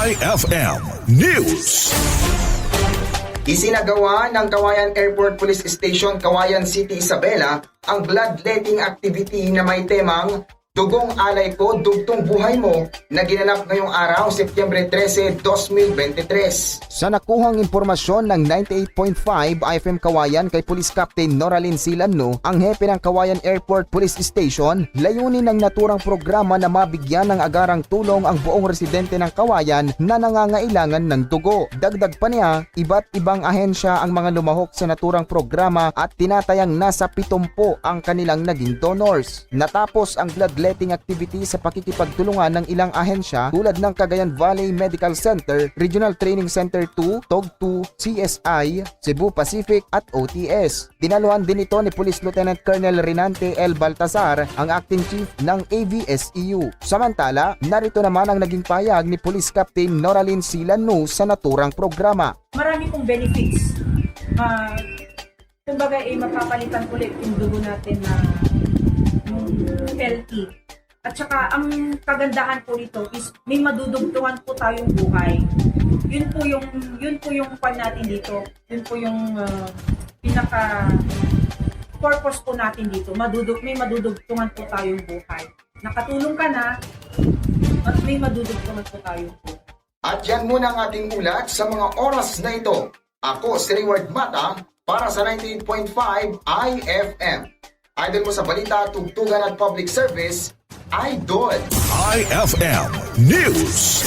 IFM News. Isinagawa ng Kawayan Airport Police Station, Kawayan City, Isabela ang bloodletting activity na may temang Dugong Alay Ko, Dugtong Buhay Mo na ginanap ngayong araw, Setyembre 13, 2023. Sa nakuhang impormasyon ng 98.5 IFM Kawayan kay Police Captain Noralyn Silano, ang hepe ng Kawayan Airport Police Station, layunin ng naturang programa na mabigyan ng agarang tulong ang buong residente ng Kawayan na nangangailangan ng dugo. Dagdag pa niya, iba't ibang ahensya ang mga lumahok sa naturang programa at tinatayang nasa 70 ang kanilang naging donors. Natapos ang bloodletting activity sa pakikipagtulungan ng ilang ahensya tulad ng Cagayan Valley Medical Center, Regional Training Center 2, TOG2, CSI, Cebu Pacific at OTS. Dinaluhan din ito ni Police Lieutenant Colonel Renante L. Baltazar, ang acting chief ng AVSEU. Samantala, narito naman ang naging payag ni Police Captain Noralyn Silano sa naturang programa. marami pong benefits. Ah, kumbaga, eh, mapapalitan ulit yung dugo natin na healthy. At saka, ang kagandahan po nito is may madudugtungan po tayong buhay. Yun po yung, yun po yung pan natin dito. Yun po yung ah, pinaka purpose po natin dito. Madudug, may madudugtungan po tayong buhay. Nakatulong ka na, at may madudugtungan po tayong buhay. At yan muna ang ating ulat sa mga oras na ito. Ako si Reward Mata para sa 98.5 IFM. Idol mo sa balita, tugtugan at public service, Idol. IFM News.